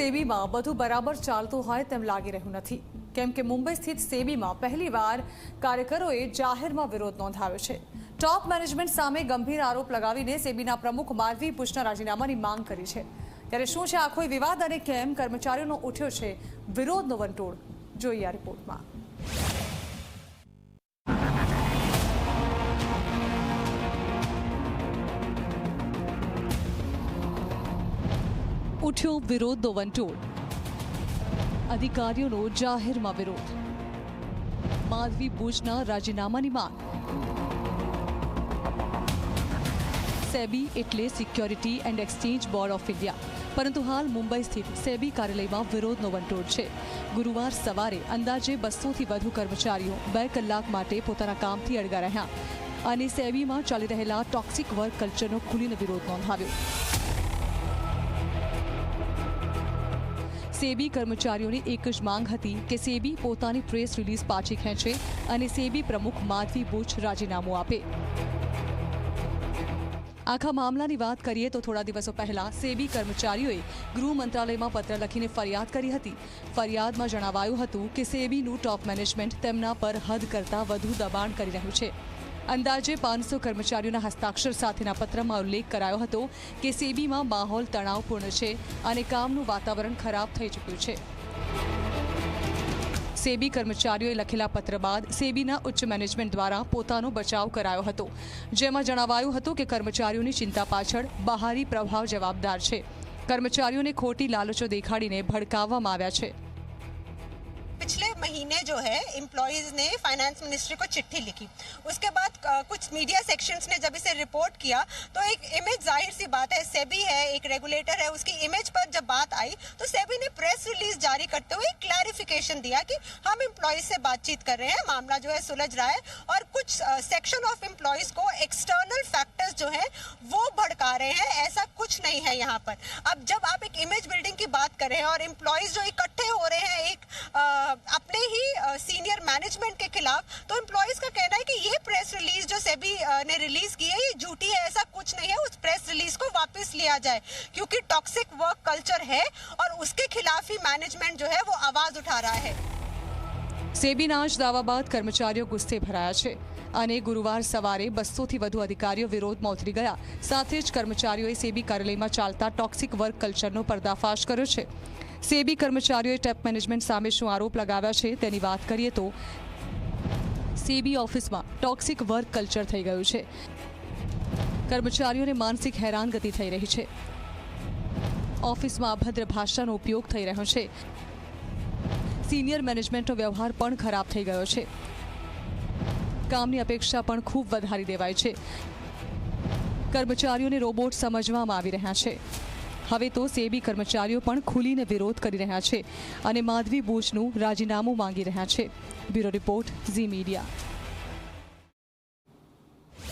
સેબીમાં બધું બરાબર ચાલતું હોય તેમ લાગી રહ્યું નથી. કેમ કે મુંબઈ સ્થિત સેબીમાં પહેલીવાર કાર્યકરોએ જાહેરમાં વિરોધ નોંધાવ્યો છે. ટોપ મેનેજમેન્ટ સામે ગંભીર આરોપ લગાવીને સેબીના પ્રમુખ માલવી પુષ્ના રાજીનામાની માંગ કરી છે. ત્યારે શું છે આખો વિવાદ અને કેમ કર્મચારીઓનો ઉઠ્યો છે? વિરોધનો વંટોળ. જોઈએ આ રિપોર્ટમાં. ઉઠ્યો વિરોધનો વંટોળ અધિકારીઓનો જાહેરમાં વિરોધ માધવી ભુજના રાજીનામાની માંગ સેબી એટલે security and exchange board of India પરંતુ હાલ મુંબઈ સ્થિત સેબી કાર્યાલયમાં વિરોધનો વંટોળ છે ગુરુવાર સવારે અંદાજે બસોથી વધુ કર્મચારીઓ બે કલાક માટે પોતાના કામથી અડગા રહ્યા અને સેબીમાં ચાલી રહેલા ટોક્સિક વર્ક કલ્ચરનો ખુલીને વિરોધ નોંધાવ્યો સેબી કર્મચારીઓની એક જ માંગ હતી કે સેબી પોતાની પ્રેસ રિલીઝ પાછી ખેંચે અને સેબી પ્રમુખ માધવી બુચ રાજીનામું આપે. આખા મામલાની વાત કરીએ તો થોડા દિવસો પહેલા સેબી કર્મચારીઓએ ગૃહ મંત્રાલયમાં પત્ર લખીને ફરિયાદ કરી હતી. ફરિયાદમાં જણાવાયું હતું કે સેબીનું ટોપ મેનેજમેન્ટ તેમના પર હદ કરતાં વધુ દબાણ કરી રહ્યું છે. અંદાજે પાંચસો કર્મચારીઓના હસ્તાક્ષર સાથેના પત્રમાં ઉલ્લેખ કરાયો હતો કે સેબીમાં માહોલ તણાવપૂર્ણ છે અને કામનું વાતાવરણ ખરાબ થઈ ચૂક્યું છે. સેબી કર્મચારીઓએ લખેલા પત્ર બાદ સેબીના ઉચ્ચ મેનેજમેન્ટ દ્વારા પોતાનો બચાવ કરાયો હતો, જેમાં જણાવાયું હતું કે કર્મચારીઓની ચિંતા પાછળ બહારી પ્રભાવ જવાબદાર છે. કર્મચારીઓને ખોટી લાલચો દેખાડીને ભડકાવવામાં આવ્યા છે. महीने जो है एम्प्लॉयज़ ने फाइनेंस मिनिस्ट्री को चिट्ठी लिखी। उसके बाद कुछ मीडिया सेक्शंस ने जब इसे रिपोर्ट किया तो एक इमेज ज़ाहिर सी बात है, सेबी है, एक रेगुलेटर है, उसकी इमेज पर जब बात आई तो सेबी ने प्रेस रिलीज़ जारी करते हुए क्लैरिफिकेशन दिया कि हम एम्प्लॉयज़ से बातचीत कर रहे हैं, मामला जो है सुलझ रहा है, और कुछ सेक्शन ऑफ़ एम्प्लॉयज़ को एक्सटर्नल फैक्टर्स जो है, वो भड़का रहे हैं, ऐसा कुछ नहीं है यहाँ पर। अब जब आप एक इमेज बिल्डिंग की बात कर रहे हैं, और एम्प्लॉयज़ जो इकट्ठे अपने ही सीनियर मैनेजमेंट के खिलाफ तो एम्प्लॉयज का कहना है कि ये प्रेस रिलीज जो सेबी अ, ने रिलीज की है ये झूठी है ऐसा कुछ नहीं है उस प्रेस रिलीज को वापस लिया जाए क्योंकि टॉक्सिक वर्क कल्चर है और उसके खिलाफ ही मैनेजमेंट जो है वो आवाज उठा रहा है સેબીના જ દાવા બાદ કર્મચારીઓ ગુસ્સે ભરાયા છે અને ગુરુવાર સવારે બસોથી વધુ અધિકારીઓ વિરોધમાં ઉતરી ગયા સાથે જ કર્મચારીઓએ સેબી કાર્યાલયમાં ચાલતા ટોક્સિક વર્ક કલ્ચરનો પર્દાફાશ કર્યો છે સેબી કર્મચારીઓએ ટેપ મેનેજમેન્ટ સામે શું આરોપ લગાવ્યા છે તેની વાત કરીએ તો સેબી ઓફિસમાં ટોક્સિક વર્ક કલ્ચર થઈ ગયું છે. કર્મચારીઓને માનસિક હેરાનગતિ થઈ રહી છે. ઓફિસમાં અભદ્ર ભાષાનો ઉપયોગ થઈ રહ્યો છે. સિનિયર મેનેજમેન્ટનો વ્યવહાર પણ ખરાબ થઈ ગયો છે. કામની અપેક્ષા પણ ખૂબ વધારી દેવાય છે. કર્મચારીઓને રોબોટ સમજવામાં આવી રહ્યા છે. હવે તો સેબી કર્મચારીઓ પણ ખુલીને વિરોધ કરી રહ્યા છે અને માધવી બુચનું રાજીનામું માંગી રહ્યા છે. Bureau report Zee media.